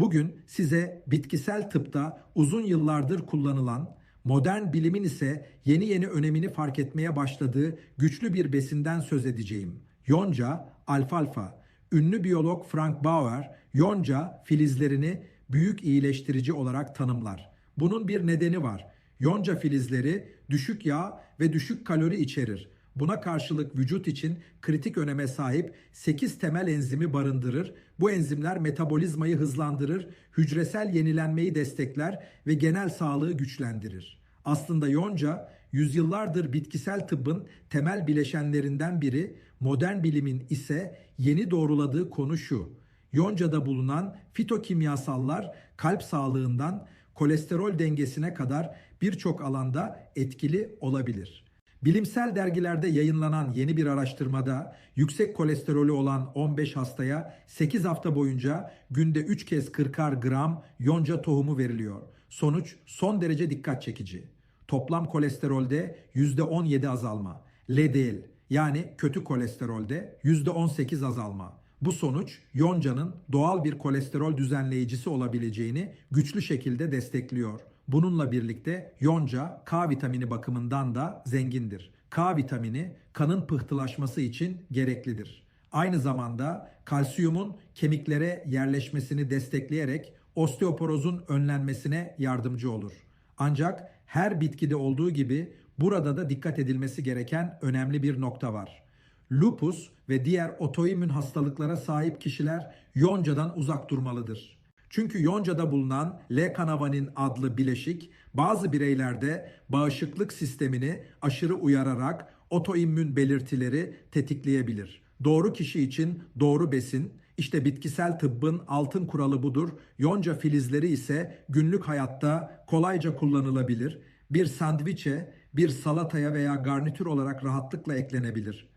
Bugün size bitkisel tıpta uzun yıllardır kullanılan, modern bilimin ise yeni yeni önemini fark etmeye başladığı güçlü bir besinden söz edeceğim. Yonca, alfalfa. Ünlü biyolog Frank Bauer, yonca filizlerini büyük iyileştirici olarak tanımlar. Bunun bir nedeni var. Yonca filizleri düşük yağ ve düşük kalori içerir. Buna karşılık vücut için kritik öneme sahip 8 temel enzimi barındırır. Bu enzimler metabolizmayı hızlandırır, hücresel yenilenmeyi destekler ve genel sağlığı güçlendirir. Aslında yonca yüzyıllardır bitkisel tıbbın temel bileşenlerinden biri, modern bilimin ise yeni doğruladığı konu şu. Yonca'da bulunan fitokimyasallar kalp sağlığından kolesterol dengesine kadar birçok alanda etkili olabilir. Bilimsel dergilerde yayınlanan yeni bir araştırmada yüksek kolesterolü olan 15 hastaya 8 hafta boyunca günde 3 kez 40'ar gram yonca tohumu veriliyor. Sonuç son derece dikkat çekici. Toplam kolesterolde %17 azalma. LDL yani kötü kolesterolde %18 azalma. Bu sonuç yonca'nın doğal bir kolesterol düzenleyicisi olabileceğini güçlü şekilde destekliyor. Bununla birlikte yonca K vitamini bakımından da zengindir. K vitamini kanın pıhtılaşması için gereklidir. Aynı zamanda kalsiyumun kemiklere yerleşmesini destekleyerek osteoporozun önlenmesine yardımcı olur. Ancak her bitkide olduğu gibi burada da dikkat edilmesi gereken önemli bir nokta var. Lupus ve diğer otoimmün hastalıklara sahip kişiler yoncadan uzak durmalıdır. Çünkü yoncada bulunan L-kanavanin adlı bileşik bazı bireylerde bağışıklık sistemini aşırı uyararak otoimmün belirtileri tetikleyebilir. Doğru kişi için doğru besin, işte bitkisel tıbbın altın kuralı budur. Yonca filizleri ise günlük hayatta kolayca kullanılabilir. Bir sandviçe, bir salataya veya garnitür olarak rahatlıkla eklenebilir.